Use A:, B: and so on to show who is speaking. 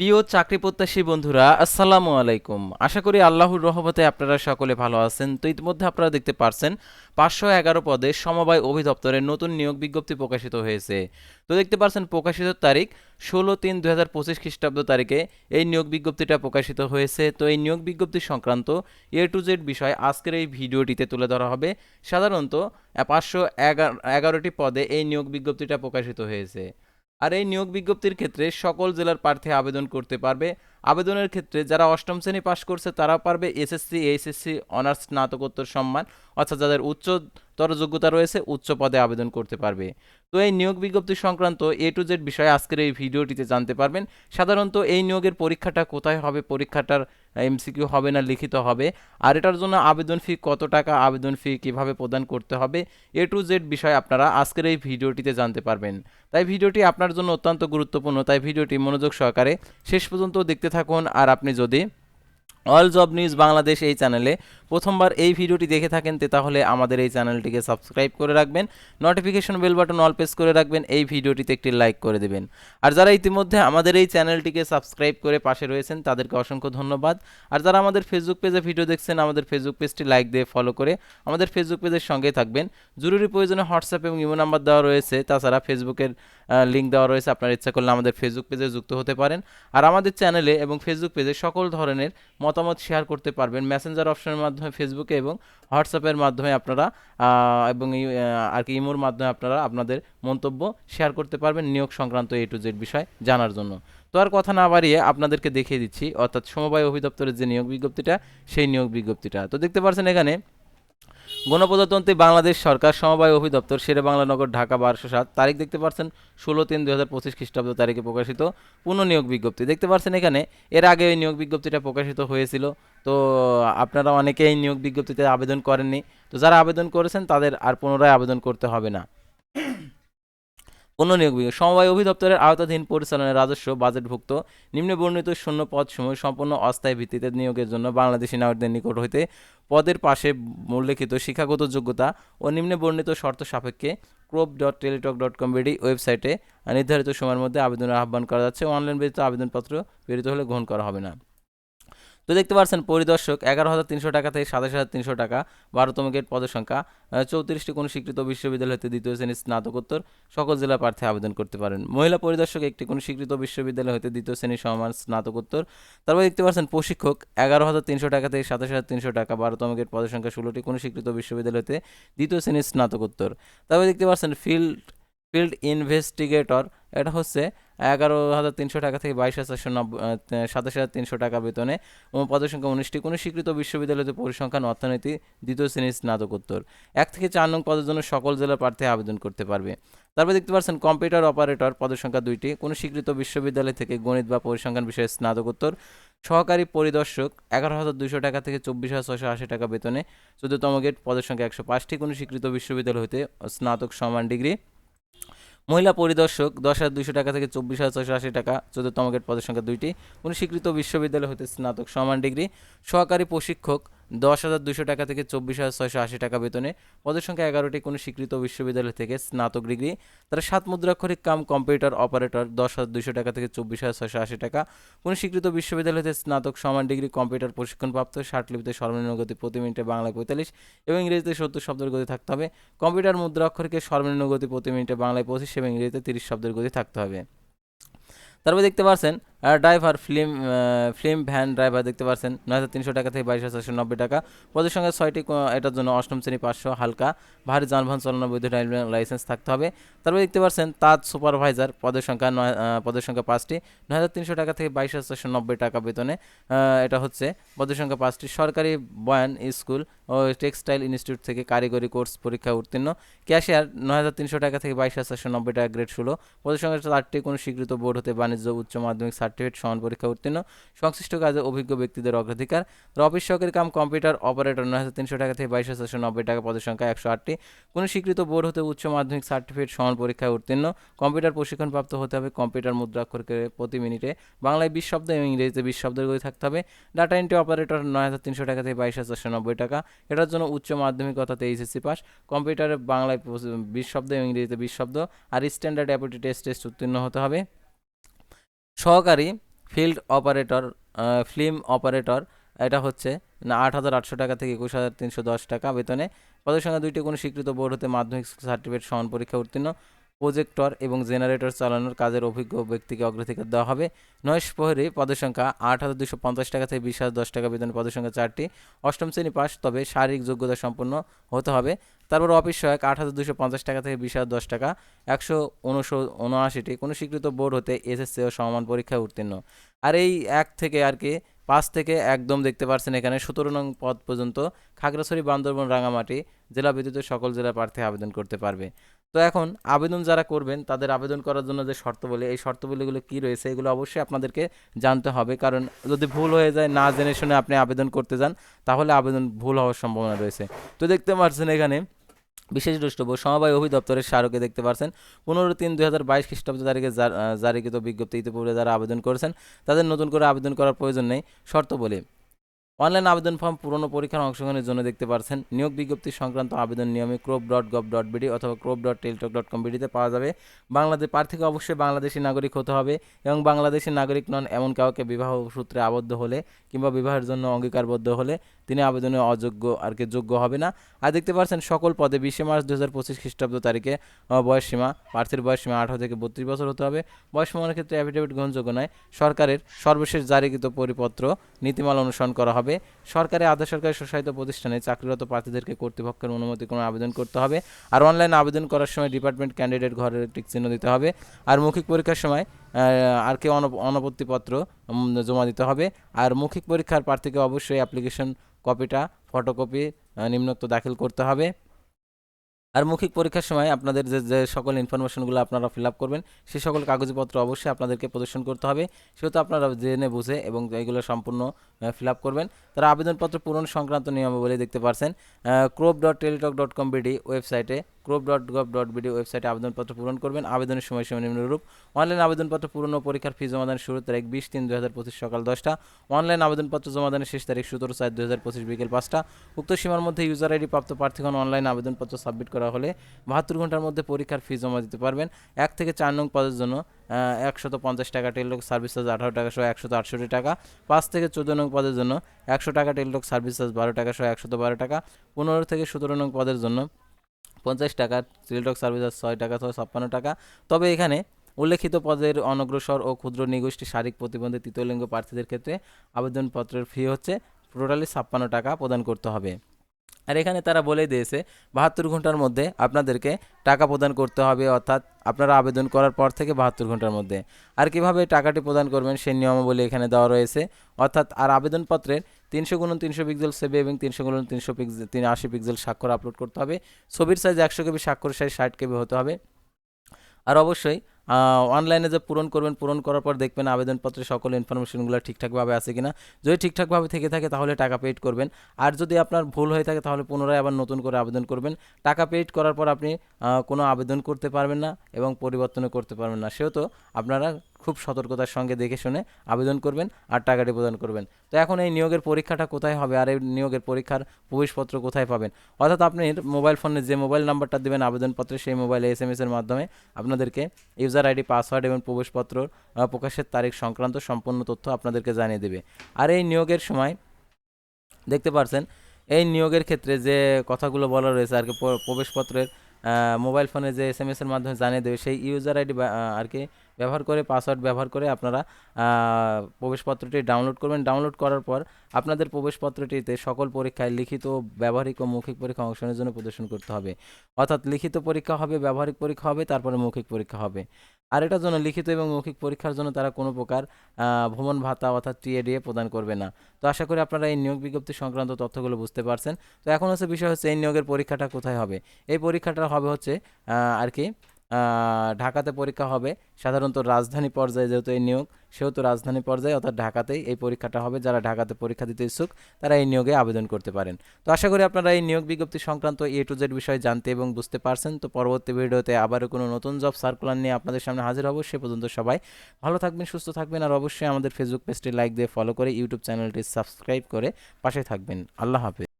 A: প্রিয় চাকরি প্রত্যাশী বন্ধুরা, আসসালামু আলাইকুম। আশা করি আল্লাহর রহমতে আপনারা সকলে ভালো আছেন। তো ইতিমধ্যে আপনারা দেখতে পারছেন, পাঁচশো এগারো পদে সমবায় অধিদপ্তরের নতুন নিয়োগ বিজ্ঞপ্তি প্রকাশিত হয়েছে। তো দেখতে পারছেন, প্রকাশিত তারিখ ষোলো তিন দু হাজার পঁচিশ খ্রিস্টাব্দ তারিখে এই নিয়োগ বিজ্ঞপ্তিটা প্রকাশিত হয়েছে। তো এই নিয়োগ বিজ্ঞপ্তি সংক্রান্ত এ টু জেড বিষয় আজকের এই ভিডিওটিতে তুলে ধরা হবে। সাধারণত পাঁচশো এগারো, এগারোটি পদে এই নিয়োগ বিজ্ঞপ্তিটা প্রকাশিত হয়েছে। আর এই নিয়োগ বিজ্ঞপ্তির ক্ষেত্রে সকল জেলার প্রার্থী আবেদন করতে পারবে। আবেদনের ক্ষেত্রে যারা অষ্টম শ্রেণি পাশ করছে, তারাও পারবে এসএসসি, এইচএসসি, অনার্স, স্নাতকোত্তর সম্মান, অর্থাৎ যাদের উচ্চতর যোগ্যতা রয়েছে, উচ্চ পদে আবেদন করতে পারবে। তো এই নিয়োগ বিজ্ঞপ্তি সংক্রান্ত এ টু জেড বিষয়ে আজকের এই ভিডিওটিতে জানতে পারবেন। সাধারণত এই নিয়োগের পরীক্ষাটা কোথায় হবে, পরীক্ষাটার এমসিকিউ হবে না, লিখিত হবে, আর এটার জন্য আবেদন ফি কত টাকা, আবেদন ফি কীভাবে প্রদান করতে হবে এ টু জেড বিষয় আপনারা আজকের এই ভিডিওটিতে জানতে পারবেন। তাই ভিডিওটি আপনার জন্য অত্যন্ত গুরুত্বপূর্ণ, তাই ভিডিওটি মনোযোগ সহকারে শেষ পর্যন্ত দেখতে আর আপনি যদি অল জব নিউজ বাংলাদেশ এই চ্যানেলে প্রথমবার এই ভিডিওটি দেখে থাকেন তাহলে আমাদের এই চ্যানেলটিকে সাবস্ক্রাইব করে রাখবেন notification bell button all press করে রাখবেন, এই ভিডিওটিতে একটি লাইক করে দেবেন। আর যারা ইতিমধ্যে আমাদের এই চ্যানেলটিকে সাবস্ক্রাইব করে পাশে রয়েছেন, তাদেরকে অসংখ্য ধন্যবাদ। আর যারা আমাদের ফেসবুক পেজে ভিডিও দেখছেন, আমাদের ফেসবুক পেজটি লাইক দিয়ে ফলো করে আমাদের ফেসবুক পেজের সঙ্গে থাকবেন। জরুরি প্রয়োজনে হোয়াটসঅ্যাপ এবং ইমো নাম্বার দেওয়া রয়েছে, তাছাড়া ফেসবুকের লিঙ্ক দেওয়া রয়েছে, আপনার ইচ্ছা করলে আমাদের ফেসবুক পেজে যুক্ত হতে পারেন। আর আমাদের চ্যানেলে এবং ফেসবুক পেজে সকল ধরনের মতামত শেয়ার করতে পারবেন। মেসেঞ্জার অপশনের মাধ্যমে ফেসবুকে এবং হোয়াটসঅ্যাপের মাধ্যমে আপনারা এবং আর কি ইমোর মাধ্যমে আপনারা আপনাদের মন্তব্য শেয়ার করতে পারবেন নিয়োগ সংক্রান্ত এ টু জেড বিষয় জানার জন্য। তো আর কথা না বাড়িয়ে আপনাদেরকে দেখিয়ে দিচ্ছি, অর্থাৎ সমবায় অভিদপ্তরের যে নিয়োগ বিজ্ঞপ্তিটা, সেই নিয়োগ বিজ্ঞপ্তিটা। তো দেখতে পাচ্ছেন এখানে গণপ্রজাতন্ত্রী বাংলাদেশ সরকার সমবায় অভিদপ্তর শেরে বাংলানগর ঢাকা বারোশো সাত তারিখ দেখতে পাচ্ছেন, ষোলো তিন দু হাজার পঁচিশ খ্রিস্টাব্দ তারিখে প্রকাশিত পুনঃ নিয়োগ বিজ্ঞপ্তি। দেখতে পাচ্ছেন এখানে, এর আগে ওই নিয়োগ বিজ্ঞপ্তিটা প্রকাশিত হয়েছিল, তো আপনারা অনেকেই নিয়োগ বিজ্ঞপ্তিতে আবেদন করেননি। তো যারা আবেদন করেছেন তাদের আর পুনরায় আবেদন করতে হবে না। পুনঃনিয়োগ বিজ্ঞপ্তি সমবায় অধিদপ্তরের আওতাধীন পরিচালনায় রাজস্ব বাজেটভুক্ত নিম্নে বর্ণিত শূন্য পদ সমূহ সম্পূর্ণ অস্থায়ী ভিত্তিতে নিয়োগের জন্য বাংলাদেশি নাগরিকদের নিকট হইতে পদের পাশে উল্লেখিত শিক্ষাগত যোগ্যতা ও নিম্নে বর্ণিত শর্ত সাপেক্ষে crop dot teletalk dot com BD ওয়েবসাইটে নির্ধারিত সময়ের মধ্যে আবেদনের আহ্বান করা যাচ্ছে। অনলাইন ব্যতীত আবেদনপত্র প্রেরিত হলে গ্রহণ করা হবে না। তো দেখতে পাচ্ছেন পরিদর্শক এগারো হাজার তিনশো টাকা থেকে সাতাশ হাজার তিনশো টাকা, বারোতম গেট পদের সংখ্যা চৌত্রিশটি কোনো স্বীকৃত বিশ্ববিদ্যালয় হতে দ্বিতীয় শ্রেণির স্নাতকোত্তর, সকল জেলা প্রার্থী আবেদন করতে পারেন। মহিলা পরিদর্শক একটি কোনো স্বীকৃত বিশ্ববিদ্যালয় হতে দ্বিতীয় শ্রেণির সমান স্নাতকোত্তর। তারপর দেখতে পাচ্ছেন প্রশিক্ষক, এগারো হাজার তিনশো টাকা থেকে সাতাশ হাজার তিনশো টাকা, বারোতম গেট পদের সংখ্যা ষোলোটি কোনো স্বীকৃত বিশ্ববিদ্যালয় হতে দ্বিতীয় শ্রেণির স্নাতকোত্তর। তারপর দেখতে পাচ্ছেন ফিল্ড ফিল্ড ইনভেস্টিগেটর, এটা হচ্ছে এগারো হাজার তিনশো টাকা থেকে বাইশ হাজার চারশো নব্বই সাতাশ হাজার তিনশো টাকা বেতনে এবং পদের সংখ্যা উনিশটি। কোনো স্বীকৃত বিশ্ববিদ্যালয়তে পরিসংখ্যান, অর্থনীতি, দ্বিতীয় শ্রেণির স্নাতকোত্তর। এক থেকে চার নং পদের জন্য সকল জেলার প্রার্থী আবেদন করতে পারবে। তারপর দেখতে পাচ্ছেন, কম্পিউটার অপারেটর পদের সংখ্যা দুইটি। কোনো স্বীকৃত বিশ্ববিদ্যালয় থেকে গণিত বা পরিসংখ্যান বিষয়ে স্নাতকোত্তর। সহকারী পরিদর্শক, এগারো হাজার দুশো টাকা থেকে চব্বিশ হাজার ছশো আশি টাকা বেতনে চোদ্দতম গেট পদের সংখ্যা একশো পাঁচটি। কোনো স্বীকৃত বিশ্ববিদ্যালয় হতে স্নাতক সমান ডিগ্রি। মহিলা পরিদর্শক দশ হাজার দুইশো টাকা থেকে চব্বিশ হাজার ছশো আশি টাকা চোদ্দতম গেট পদের সংখ্যা দুইটি। কোনো স্বীকৃত বিশ্ববিদ্যালয় হতে স্নাতক, সমান ডিগ্রি। সহকারী প্রশিক্ষক দশ হাজার দুশো টাকা থেকে চব্বিশ হাজার ছয়শো আশি টাকা বেতনে। পদের সংখ্যা এগারোটি। কোনো স্বীকৃত বিশ্ববিদ্যালয় থেকে স্নাতক ডিগ্রি। তারা সাত মুদ্রাক্ষরিক কাম, কম্পিউটার অপারেটর, দশ হাজার দুশো টাকা থেকে চব্বিশ হাজার ছয়শো আশি টাকা। কোনো স্বীকৃত বিশ্ববিদ্যালয় হতে স্নাতক সমান ডিগ্রি, কম্পিউটার প্রশিক্ষণপ্রাপ্ত, ষাট লিপিতে সর্বনিম্ন গতি প্রতি মিনিটে বাংলায় পঁয়তাল্লিশ এবং ইংরেজিতে সত্তর শব্দের গতি থাকতে হবে। কম্পিউটার মুদ্রা অক্ষরকে সর্বনিম্ন গতি প্রতি মিনিটে বাংলায় পঁচিশ এবং ইংরেজিতে তিরিশ শব্দের গতি থাকতে হবে। তারপর দেখতে পাচ্ছেন driver film film van driver দেখতে পাচ্ছেন নয় হাজার তিনশো টাকা থেকে বাইশ হাজার নব্বই টাকা। পদের সঙ্গে ছয়টি এটার জন্য অষ্টম শ্রেণি পাঁচশো, হালকা, ভারী যানবাহন চালানোর বৈধ ড্রাইভিং লাইসেন্স থাকতে হবে। তারপর দেখতে পাচ্ছেন তাজ সুপারভাইজার পদের সংখ্যা নয় পদের সংখ্যা পাঁচটি। নয় হাজার তিনশো টাকা থেকে বাইশ হাজার চারশো নব্বই টাকা বেতনে এটা হচ্ছে পদের সংখ্যা পাঁচটি। সরকারি বয়ান স্কুল ও টেক্সটাইল ইনস্টিটিউট থেকে কারিগরি কোর্স পরীক্ষা উত্তীর্ণ। ক্যাশিয়ার, নয় হাজার তিনশো টাকা থেকে বাইশ হাজার নব্বই টাকা গ্রেড ষোলো। পদের সংখ্যা চারটি কোনো স্বীকৃত বোর্ড হতে বাণিজ্য, উচ্চ মাধ্যমিক সার্টিফিকেট সমান পরীক্ষা উত্তীর্ণ, সংশ্লিষ্ট কাজে অভিজ্ঞ ব্যক্তিদের অগ্রাধিকার। অফিস সহকারী কাম কম্পিউটার অপারেটর নয় হাজার তিনশো টাকা থেকে বাইশ হাজার নব্বই টাকা পদের সংখ্যা একশো আটটি। কোনো স্বীকৃত বোর্ড হতে উচ্চ মাধ্যমিক সার্টিফিকেট সমান পরীক্ষায় উত্তীর্ণ। কম্পিউটার প্রশিক্ষণপ্রাপ্ত হতে হবে কম্পিউটার মুদ্রাক্ষরকে প্রতি মিনিটে। বাংলায় বিশ শব্দ এবং ইংরেজিতে বিশ শব্দের গতি থাকতে হবে। ডাটা এন্ট্রি অপারেটর নয় হাজার তিনশো টাকা থেকে বাইশ হাজার নব্বই টাকা। এটার জন্য উচ্চ মাধ্যমিক অর্থাৎ এইচএসসি পাস। কম্পিউটারে বাংলায় বিশ শব্দ এবং ইংরেজিতে বিশ শব্দ। আর স্ট্যান্ডার্ড অ্যাপিটি টেস্ট টেস্ট উত্তীর্ণ হতে হবে। সহকারী ফিল্ড অপারেটর ফিল্ম অপারেটর, এটা হচ্ছে আট হাজার আটশো টাকা থেকে একুশ হাজার তিনশো দশ টাকা বেতনে পদের সঙ্গে দুইটি কোনো স্বীকৃত বোর্ড হতে মাধ্যমিক সার্টিফিকেট সমান পরীক্ষা উত্তীর্ণ। প্রজেক্টর এবং জেনারেটর চালানোর কাজের অভিজ্ঞ ব্যক্তিকে অগ্রাধিকার দেওয়া হবে। নয় প্রহরী পদের সংখ্যা আট হাজার দুশো পঞ্চাশ টাকা থেকে বিশ হাজার দশ টাকা বেতন পদের সংখ্যা চারটি। অষ্টম শ্রেণি পাস তবে শারীরিক যোগ্যতা সম্পন্ন হতে হবে। তারপর অফিস সহায়ক আট হাজার দুশো পঞ্চাশ টাকা থেকে বিশ হাজার দশ টাকা, একশো উনশো, উনআশিটি। কোনো স্বীকৃত বোর্ড হতে এসএসসি ও সমমান পরীক্ষায় উত্তীর্ণ। আর এই এক থেকে আর কি, পাঁচ থেকে একদম দেখতে পাচ্ছেন এখানে সতেরো নং পদ পর্যন্ত খাগড়াছড়ি, বান্দরবন, রাঙামাটি জেলা ব্যতীত সকল জেলার প্রার্থী আবেদন করতে পারবে। তো এখন আবেদন যারা করবেন, তাদের আবেদন করার জন্য যে শর্তাবলী, এই শর্তাবলীগুলো কী রয়েছে এগুলো অবশ্যই আপনাদেরকে জানতে হবে। কারণ যদি ভুল হয়ে যায়, না জেনে শুনে আপনি আবেদন করতে যান, তাহলে আবেদন ভুল হওয়ার সম্ভাবনা রয়েছে। তো দেখতে পাচ্ছেন এখানে বিশেষ দ্রষ্টব্য, সমবায় অভিদপ্তরের স্মারকে দেখতে পাচ্ছেন। পনেরো তিন দুই হাজার বাইশ খ্রিস্টাব্দ তারিখে জার- জারিকৃত বিজ্ঞপ্তি ইতিপূর্বে যারা আবেদন করেছেন, তাদের নতুন করে আবেদন করার প্রয়োজন নেই। শর্ত বলে অনলাইন আবেদন ফর্ম পুরনো পরীক্ষার অংশগ্রহণের জন্য দেখতে পারছেন। নিয়োগ বিজ্ঞপ্তি সংক্রান্ত আবেদন নিয়মে crop dot gov dot BD অথবা crop dot Teletalk dot com বিডিতে পাওয়া যাবে। বাংলাদেশ প্রার্থীকে অবশ্যই বাংলাদেশি নাগরিক হতে হবে এবং বাংলাদেশি নাগরিক নন এমন কাউকে বিবাহ সূত্রে আবদ্ধ হলে কিংবা বিবাহের জন্য অঙ্গীকারবদ্ধ হলে তিনি আবেদনে অযোগ্য আর কি যোগ্য হবে না। আর দেখতে পাচ্ছেন সকল পদে বিশে মার্চ দু হাজার পঁচিশ খ্রিস্টাব্দ তারিখে আহ, বয়স সীমা প্রার্থীর বয়স সীমা আঠারো থেকে বত্রিশ বছর হতে হবে। বয়স সীমার ক্ষেত্রে অ্যাফিডেভিট গ্রহণযোগ্য নয়। সরকারের সর্বশেষ জারিকৃত পরিপত্র নীতিমালা অনুসরণ করা হবে। সরকারি আধা সরকারি স্বশাসিত প্রতিষ্ঠানে চাকরিরত প্রার্থীদেরকে কর্তৃপক্ষের অনুমতি কোনো আবেদন করতে হবে। আর অনলাইন আবেদন করার সময় ডিপার্টমেন্ট ক্যান্ডিডেট ঘরের টিক চিহ্ন দিতে হবে। আর মৌখিক পরীক্ষার সময় আর কি অনপ- অনাপত্তিপত্র জমা দিতে হবে। আর মৌখিক পরীক্ষার প্রার্থীকে অবশ্যই অ্যাপ্লিকেশন কপিটা ফটোকপি নিম্নোক্ত দাখিল করতে হবে। আর মৌখিক পরীক্ষার সময় আপনাদের যে যে সকল ইনফরমেশনগুলো আপনারা ফিল আপ করবেন সেই সকল কাগজপত্র অবশ্যই আপনাদেরকে প্রদর্শন করতে হবে। সেহেতু আপনারা জেনে, বুঝে এবং এগুলো সম্পূর্ণ ফিল আপ করবেন। তারা আবেদনপত্র পূরণ সংক্রান্ত নিয়মাবলী দেখতে পারছেন crop dot teletalk dot com BD ওয়েবসাইটে crop dot gov dot BD ওয়েবসাইটে আবেদনপত্র পূরণ করবেন। আবেদনের সময়সীমা নিম্নরূপ অনলাইন আবেদনপত্র পূরণ ও পরীক্ষার ফি জমাদানের শুরু তারিখ বিশ তিন দু হাজার পঁচিশ সকাল দশটা। অনলাইন আবেদনপত্র জমাদানের শেষ তারিখ সতেরো চার দু হাজার পঁচিশ বিকেল পাঁচটা। উক্ত সীমার মধ্যে ইউজার আইডি প্রাপ্ত প্রার্থীগণ অনলাইন আবেদনপত্র সাবমিট করা হলে বাহাত্তর ঘণ্টার মধ্যে পরীক্ষার ফি জমা দিতে পারবেন। এক থেকে চার নং পদের জন্য একশত পঞ্চাশ টাকা টেলটক সার্ভিস চার্জ আঠারো টাকা সহ একশত আটষট্টি টাকা। পাঁচ থেকে চোদ্দ নং পদের জন্য একশো টাকা টেলটক সার্ভিস চার্জ বারো টাকা সহ একশত বারো টাকা। পনেরো থেকে সতেরো নং পদের জন্য পঞ্চাশ টাকা টেলটক সার্ভিস আর ছয় টাকা সহ ছাপ্পান্ন টাকা। তবে এখানে উল্লেখিত পদের অনগ্রসর ও ক্ষুদ্র নিগোষ্ঠী শারীরিক প্রতিবন্ধী তৃতীয় লিঙ্গ প্রার্থীদের ক্ষেত্রে আবেদনপত্রের ফি হচ্ছে টোটালি ছাপ্পান্ন টাকা প্রদান করতে হবে। আর এখানে তারা বলে দিয়েছে, বাহাত্তর ঘণ্টার মধ্যে আপনাদেরকে টাকা প্রদান করতে হবে, অর্থাৎ আপনারা আবেদন করার পর থেকে বাহাত্তর ঘণ্টার মধ্যে। আর কীভাবে টাকাটি প্রদান করবেন সেই নিয়মাবলী এখানে দেওয়া রয়েছে। অর্থাৎ আর আবেদনপত্রের তিনশো গুণ তিনশো পিক্সেল সেভি এবং তিনশো গুণ তিনশো পিক্সেল তিন আশি পিক্সেল স্বাক্ষর আপলোড করতে হবে। ছবির সাইজ একশো কেবি স্বাক্ষর সাইজ ষাট কেবি হতে হবে। আর অবশ্যই অনলাইনে যে পূরণ করবেন, পূরণ করার পর দেখবেন আবেদনপত্রে সকল ইনফরমেশনগুলো ঠিকঠাকভাবে আছে কিনা। যদি ঠিকঠাকভাবে থেকে থাকে, তাহলে টাকা পেড করবেন। আর যদি আপনার ভুল হয়ে থাকে, তাহলে পুনরায় আবার নতুন করে আবেদন করবেন। টাকা পেড করার পর আপনি কোনো আবেদন করতে পারবেন না এবং পরিবর্তনও করতে পারবেন না। সেহেতু আপনারা খুব সতর্কতার সঙ্গে দেখে শুনে আবেদন করবেন আর টাকাটি প্রদান করবেন। তো এখন এই নিয়োগের পরীক্ষাটা কোথায় হবে আর এই নিয়োগের পরীক্ষার প্রবেশপত্র কোথায় পাবেন? অর্থাৎ আপনি মোবাইল ফোনে যে মোবাইল নাম্বারটা দেবেন, আবেদনপত্রে সেই মোবাইলে এস এম এর মাধ্যমে আপনাদেরকে ইউজার আইডি পাসওয়ার্ড এবং প্রবেশপত্র প্রকাশের তারিখ সংক্রান্ত সম্পূর্ণ তথ্য আপনাদেরকে জানিয়ে দেবে। আর এই নিয়োগের সময় দেখতে পারছেন, এই নিয়োগের ক্ষেত্রে যে কথাগুলো বলা রয়েছে আর কি প্রবেশপত্রের মোবাইল ফোনে যে এস এম এসের মাধ্যমে জানিয়ে দেবে, সেই ইউজার আইডি আর কি ব্যবহার করে পাসওয়ার্ড ব্যবহার করে আপনারা প্রবেশপত্রটি ডাউনলোড করবেন। ডাউনলোড করার পর আপনাদের প্রবেশপত্রটিতে সকল পরীক্ষায় লিখিত, ব্যবহারিক ও মৌখিক পরীক্ষা অংশগ্রহণের জন্য প্রদর্শন করতে হবে। অর্থাৎ লিখিত পরীক্ষা হবে, ব্যবহারিক পরীক্ষা হবে, তারপরে মৌখিক পরীক্ষা হবে। আর এটার জন্য লিখিত এবং মৌখিক পরীক্ষার জন্য তারা কোনো প্রকার ভ্রমণ ভাতা অর্থাৎ টিএডিএ প্রদান করবে না। তো আশা করি আপনারা এই নিয়োগ বিজ্ঞপ্তি সংক্রান্ত তথ্যগুলো বুঝতে পারছেন। তো এখন হচ্ছে বিষয় হচ্ছে এই নিয়োগের পরীক্ষাটা কোথায় হবে? এই পরীক্ষাটা হবে হচ্ছে আর কি ঢাকাতে পরীক্ষা হবে। সাধারণত রাজধানী পর্যায়ে যেহেতু এই নিয়োগ, সেহেতু রাজধানী পর্যায়ে অর্থাৎ ঢাকাতেই এই পরীক্ষাটা হবে। যারা ঢাকাতে পরীক্ষা দিতে ইচ্ছুক, তারা এই নিয়োগে আবেদন করতে পারেন। তো আশা করি আপনারা এই নিয়োগ বিজ্ঞপ্তি সংক্রান্ত এ টু জেড বিষয়ে জানতে এবং বুঝতে পারছেন। তো পরবর্তী ভিডিওতে আবারও কোনো নতুন জব সার্কুলার নিয়ে আপনাদের সামনে হাজির হব, সে পর্যন্ত সবাই ভালো থাকবেন, সুস্থ থাকবেন। আর অবশ্যই আমাদের ফেসবুক পেজটি লাইক দিয়ে ফলো করে ইউটিউব চ্যানেলটি সাবস্ক্রাইব করে পাশে থাকবেন। আল্লাহ হাফেজ।